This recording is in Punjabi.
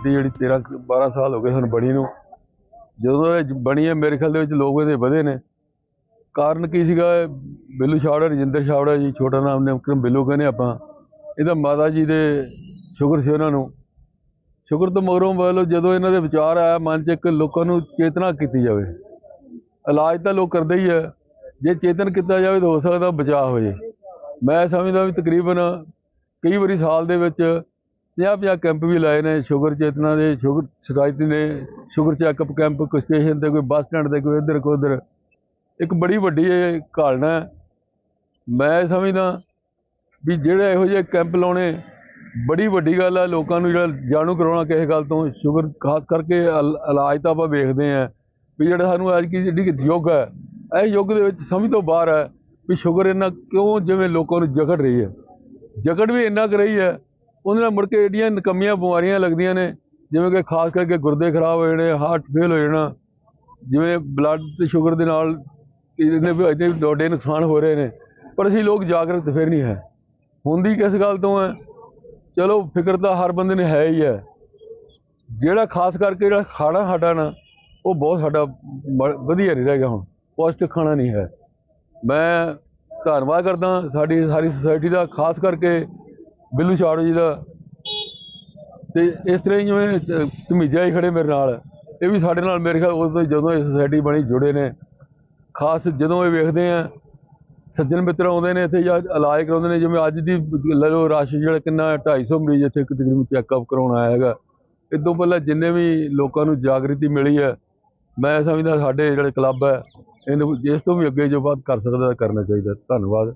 ਪਾਰਟੀ ਜਿਹੜੀ 13 12 ਸਾਲ ਹੋ ਗਏ ਸਾਨੂੰ ਬਣੀ ਨੂੰ। ਜਦੋਂ ਇਹ ਬਣੀ ਹੈ, ਮੇਰੇ ਖਿਆਲ ਦੇ ਵਿੱਚ ਲੋਕ ਇਹਦੇ ਵਧੇ ਨੇ। ਕਾਰਨ ਕੀ ਸੀਗਾ? ਬਿੱਲੂ ਛਾਵੜਾ ਰਜਿੰਦਰ ਛਾਵੜਾ ਜੀ, ਛੋਟਾ ਨਾਮ ਨੇ ਵਿਕਰਮ ਬਿੱਲੂ ਕਹਿੰਦੇ ਆਪਾਂ। ਇਹਦਾ ਮਾਤਾ ਜੀ ਦੇ ਸ਼ੁਕਰ ਸੀ ਉਹਨਾਂ ਨੂੰ। ਸ਼ੁਕਰ ਤੋਂ ਮਗਰੋਂ ਵੱਲੋਂ ਜਦੋਂ ਇਹਨਾਂ ਦੇ ਵਿਚਾਰ ਆਇਆ, ਮਨ 'ਚ ਇੱਕ ਲੋਕਾਂ ਨੂੰ ਚੇਤਨਾ ਕੀਤੀ ਜਾਵੇ। ਇਲਾਜ ਤਾਂ ਲੋਕ ਕਰਦੇ ਹੀ ਹੈ ਜੇ ਚੇਤਨ ਕੀਤਾ ਜਾਵੇ ਤਾਂ ਹੋ ਸਕਦਾ ਬਚਾਅ ਹੋ ਜੇ ਮੈਂ ਸਮਝਦਾ ਵੀ ਤਕਰੀਬਨ ਕਈ ਵਾਰੀ ਸਾਲ ਦੇ ਵਿੱਚ 50-50 ਕੈਂਪ ਵੀ ਲਾਏ ਨੇ, ਸ਼ੂਗਰ ਚੇਤਨਾ ਦੇ, ਸ਼ੂਗਰ ਸ਼ਿਕਾਇਤ ਨੇ, ਸ਼ੂਗਰ ਚੈੱਕਅਪ ਕੈਂਪ, ਕੋਈ ਸਟੇਸ਼ਨ ਤੇ, ਕੋਈ ਬੱਸ ਸਟੈਂਡ ਤੇ, ਕੋਈ ਇੱਧਰ, ਕੋਈ ਉੱਧਰ। ਇੱਕ ਬੜੀ ਵੱਡੀ ਇਹ ਘਾਲਣਾ ਹੈ। ਮੈਂ ਸਮਝਦਾ ਵੀ ਜਿਹੜੇ ਇਹੋ ਜਿਹੇ ਕੈਂਪ ਲਾਉਣੇ, ਬੜੀ ਵੱਡੀ ਗੱਲ ਹੈ ਲੋਕਾਂ ਨੂੰ ਜਿਹੜਾ ਜਾਣੂ ਕਰਾਉਣਾ ਕਿਸੇ ਗੱਲ ਤੋਂ, ਸ਼ੂਗਰ ਖਾਸ ਕਰਕੇ ਇਲ- ਇਲਾਜ ਤਾਂ ਆਪਾਂ ਵੇਖਦੇ ਆਂ ਵੀ ਜਿਹੜਾ ਸਾਨੂੰ ਅੱਜ ਕੀ ਜਿਹੜੀ ਯੁੱਗ ਹੈ, ਇਹ ਯੁੱਗ ਦੇ ਵਿੱਚ ਸਮਝ ਤੋਂ ਬਾਹਰ ਹੈ ਵੀ ਸ਼ੂਗਰ ਇੰਨਾ ਕਿਉਂ ਜਿਵੇਂ ਲੋਕਾਂ ਨੂੰ ਜਕੜ ਰਹੀ ਹੈ। ਜਕੜ ਵੀ ਇੰਨਾ ਕੁ ਰਹੀ ਹੈ ਉਹਦੇ ਨਾਲ ਮੁੜ ਕੇ ਏਡੀਆਂ ਨਕਮੀਆਂ ਬਿਮਾਰੀਆਂ ਲੱਗਦੀਆਂ ਨੇ, ਜਿਵੇਂ ਕਿ ਖਾਸ ਕਰਕੇ ਗੁਰਦੇ ਖਰਾਬ ਹੋ ਜਾਣੇ ਹਾਰਟ ਫੇਲ ਹੋ ਜਾਣਾ, ਜਿਵੇਂ ਬਲੱਡ ਤੇ ਸ਼ੂਗਰ ਦੇ ਨਾਲ ਇਹਨੇ ਵੀ ਡੋਡੇ ਨੁਕਸਾਨ ਹੋ ਰਹੇ ਨੇ, ਪਰ ਅਸੀਂ ਲੋਕ ਜਾਗਰੂਕ ਫਿਰ ਨਹੀਂ ਹੈ। ਹੁੰਦੀ ਕਿਸ ਗੱਲ ਤੋਂ ਹੈ? ਚਲੋ ਫਿਕਰ ਤਾਂ ਹਰ ਬੰਦੇ ਨੇ ਹੈ ਹੀ ਹੈ। ਜਿਹੜਾ ਖਾਸ ਕਰਕੇ ਜਿਹੜਾ ਖਾਣਾ ਸਾਡਾ ਨਾ, ਉਹ ਬਹੁਤ ਸਾਡਾ ਵਧੀਆ ਨਹੀਂ ਰਹਿ ਗਿਆ ਹੁਣ, ਪੌਸ਼ਟਿਕ ਖਾਣਾ ਨਹੀਂ ਹੈ। ਮੈਂ ਧੰਨਵਾਦ ਕਰਦਾ ਸਾਡੀ ਸਾਰੀ ਸੁਸਾਇਟੀ ਦਾ, ਖਾਸ ਕਰਕੇ ਬਿੱਲੂ ਚਾੜੋ ਜੀ ਦਾ। ਤੇ ਇਸ ਤਰ੍ਹਾਂ ਹੀ ਜਿਵੇਂ ਧਮੀਜਾ ਹੀ ਖੜੇ ਮੇਰੇ ਨਾਲ। ਇਹ ਵੀ ਸਾਡੇ ਨਾਲ, ਮੇਰੇ ਖਿਆਲ ਉਦੋਂ ਜਦੋਂ ਇਹ ਸੁਸਾਇਟੀ ਬਣੀ ਜੁੜੇ ਨੇ। ਖਾਸ ਜਦੋਂ ਇਹ ਵੇਖਦੇ ਆ, ਸੱਜਣ ਮਿੱਤਰ ਆਉਂਦੇ ਨੇ ਇੱਥੇ ਜਾਂ ਇਲਾਜ ਕਰਾਉਂਦੇ ਨੇ, ਜਿਵੇਂ ਅੱਜ ਦੀ ਲੈ ਲਓ ਰਸ਼ ਜਿਹੜਾ ਕਿੰਨਾ 250 ਮਰੀਜ਼ ਇੱਥੇ ਇੱਕ ਤਕਰੀਬਨ ਚੈੱਕਅਪ ਕਰਾਉਣ ਆਇਆ ਹੈਗਾ। ਇਹ ਤੋਂ ਪਹਿਲਾਂ ਜਿੰਨੇ ਵੀ ਲੋਕਾਂ ਨੂੰ ਜਾਗ੍ਰਿਤੀ ਮਿਲੀ ਹੈ, ਮੈਂ ਸਮਝਦਾ ਸਾਡੇ ਜਿਹੜੇ ਕਲੱਬ ਹੈ, ਇਹਨੂੰ ਇਸ ਤੋਂ ਵੀ ਅੱਗੇ ਜੋ ਬਾਤ ਕਰ ਸਕਦਾ, ਕਰਨਾ ਚਾਹੀਦਾ। ਧੰਨਵਾਦ।